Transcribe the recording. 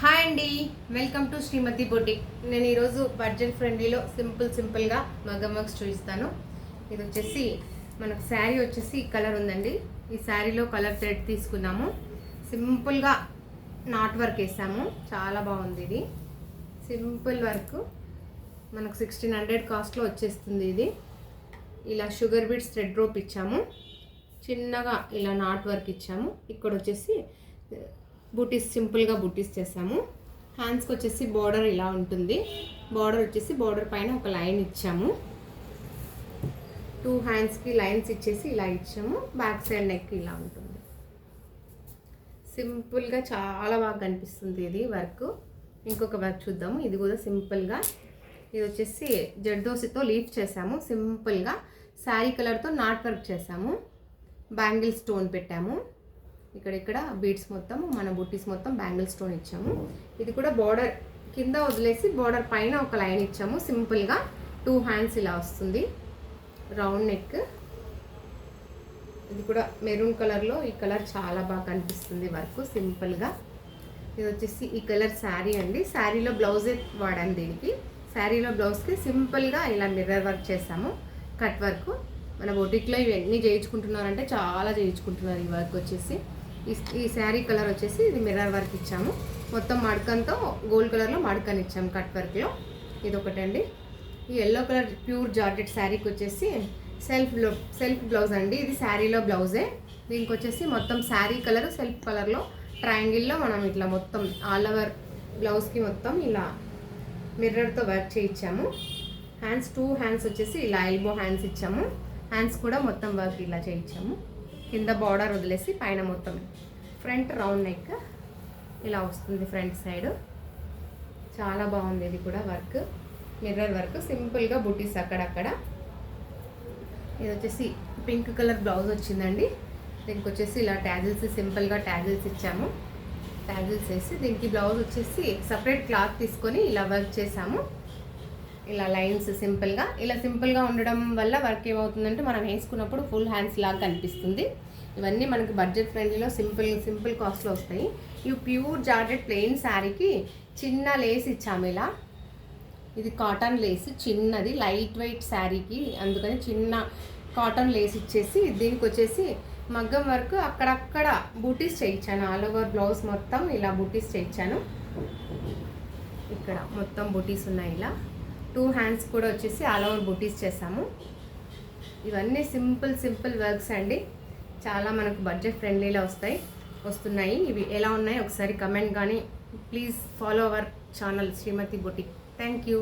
Hi అండి. Welcome to Srimathi boutique. నేను ఈరోజు బడ్జెట్ ఫ్రెండ్లీలో సింపుల్ సింపుల్గా మగ్గం వర్క్స్ చూపిస్తాను. ఇది వచ్చేసి మనకు శారీ వచ్చేసి ఈ కలర్ ఉందండి. ఈ శారీలో కలర్ థ్రెడ్ తీసుకున్నాము. సింపుల్గా నాట్ వర్క్ వేసాము. చాలా బాగుంది ఇది. సింపుల్ వర్క్ మనకు సిక్స్టీన్ హండ్రెడ్ కాస్ట్లో వచ్చేస్తుంది ఇది. ఇలా షుగర్ బీట్స్ థ్రెడ్ రోప్ ఇచ్చాము. చిన్నగా ఇలా నాట్ వర్క్ ఇచ్చాము. ఇక్కడ వచ్చేసి బూటీస్ సింపుల్గా బూటీస్ చేసాము. హ్యాండ్స్కి వచ్చేసి బార్డర్ ఇలా ఉంటుంది. బార్డర్ వచ్చేసి బార్డర్ పైన ఒక లైన్ ఇచ్చాము. టూ హ్యాండ్స్కి లైన్స్ ఇచ్చేసి ఇలా ఇచ్చాము. బ్యాక్ సైడ్ నెక్ ఇలా ఉంటుంది. సింపుల్గా చాలా బాగా కనిపిస్తుంది ఇది వర్క్ ఇంకొక వర్క్ చూద్దాము. ఇది కూడా సింపుల్గా ఇది వచ్చేసి జడ్దోసితో లీఫ్ చేసాము. సింపుల్గా శారీ కలర్తో నాట్ వర్క్ చేసాము. బ్యాంగిల్ స్టోన్ పెట్టాము. ఇక్కడ ఇక్కడ బీడ్స్ మొత్తం మన బుట్టీస్ మొత్తం బ్యాంగిల్ స్టోన్ ఇచ్చాము. ఇది కూడా బార్డర్ కింద వదిలేసి బార్డర్ పైన ఒక లైన్ ఇచ్చాము. సింపుల్గా టూ హ్యాండ్స్ ఇలా వస్తుంది. Round neck. ఇది కూడా మెరూన్ కలర్లో ఈ కలర్ చాలా బాగా కనిపిస్తుంది వర్క్. సింపుల్గా ఇది వచ్చేసి ఈ కలర్ శారీ అండి. శారీలో బ్లౌజే వాడాను దీనికి. శారీలో బ్లౌజ్కి సింపుల్గా ఇలా మిర్రర్ వర్క్ చేసాము కట్ వర్క్. మన బొటిక్లో ఇవన్నీ చేయించుకుంటున్నారంటే చాలా చేయించుకుంటున్నారు ఈ వర్క్ వచ్చేసి. ఈ శారీ కలర్ వచ్చేసి ఇది మిర్రర్ వర్క్ ఇచ్చాము. మొత్తం మడకంతో గోల్డ్ కలర్లో మడకని ఇచ్చాము కట్ వర్క్లో. ఇది ఒకటండి ఈ ఎల్లో కలర్ ప్యూర్ జార్జెట్ శారీకి వచ్చేసి సెల్ఫ్ సెల్ఫ్ బ్లౌజ్ అండి. ఇది శారీలో బ్లౌజే. దీనికి వచ్చేసి మొత్తం శారీ కలర్ సెల్ఫ్ కలర్లో ట్రయాంగిల్లో మనం ఇట్లా మొత్తం ఆల్ ఓవర్ బ్లౌజ్కి మొత్తం ఇలా మిర్రర్తో వర్క్ చేయించాము. హ్యాండ్స్ టూ హ్యాండ్స్ వచ్చేసి ఇలా ఎల్బో హ్యాండ్స్ ఇచ్చాము. హ్యాండ్స్ కూడా మొత్తం వర్క్ ఇలా చేయించాము. కింద బార్డర్ వదిలేసి పైన మొత్తం ఫ్రంట్ రౌండ్ నెక్ ఇలా వస్తుంది ఫ్రంట్ సైడ్. చాలా బాగుంది ఇది కూడా వర్క్. Mirror work. సింపుల్గా బుటీస్ అక్కడక్కడ. ఇది వచ్చేసి పింక్ కలర్ బ్లౌజ్ వచ్చిందండి. దీనికి వచ్చేసి ఇలా ట్యాజిల్స్ సింపుల్గా ట్యాజిల్స్ ఇచ్చాము. ట్యాజిల్స్ వేసి దీనికి బ్లౌజ్ వచ్చేసి సపరేట్ క్లాత్ తీసుకొని ఇలా వర్క్ చేసాము. ఇలా లైన్స్ సింపుల్గా ఇలా సింపుల్గా ఉండడం వల్ల వర్క్ ఏమవుతుందంటే మనం వేసుకున్నప్పుడు ఫుల్ హ్యాండ్స్ లాగా కనిపిస్తుంది. ఇవన్నీ మనకి బడ్జెట్ ఫ్రెండ్లీలో సింపుల్ సింపుల్ కాస్ట్లో వస్తాయి. ఇవి ప్యూర్ జార్జెట్ ప్లెయిన్ శారీకి చిన్న లేస్ ఇచ్చాము ఇలా. ఇది కాటన్ లేస్ చిన్నది లైట్ వెయిట్ శారీకి అందుకని చిన్న కాటన్ లేస్ ఇచ్చేసి దీనికి వచ్చేసి మగ్గం వర్క్ అక్కడక్కడ బూటీస్ చేయించాను. ఆల్ ఓవర్ బ్లౌజ్ మొత్తం ఇలా బూటీస్ చేయించాను. ఇక్కడ మొత్తం బూటీస్ ఉన్నాయి ఇలా. టూ హ్యాండ్స్ కూడా వచ్చేసి ఆల్ ఓవర్ బొటీస్ చేసాము. ఇవన్నీ సింపుల్ సింపుల్ వర్క్స్ అండి. చాలా మనకు బడ్జెట్ ఫ్రెండ్లీలో వస్తాయి వస్తున్నాయి. ఇవి ఎలా ఉన్నాయి ఒకసారి కమెంట్ కానీ please follow our channel Srimathi boutique thank you.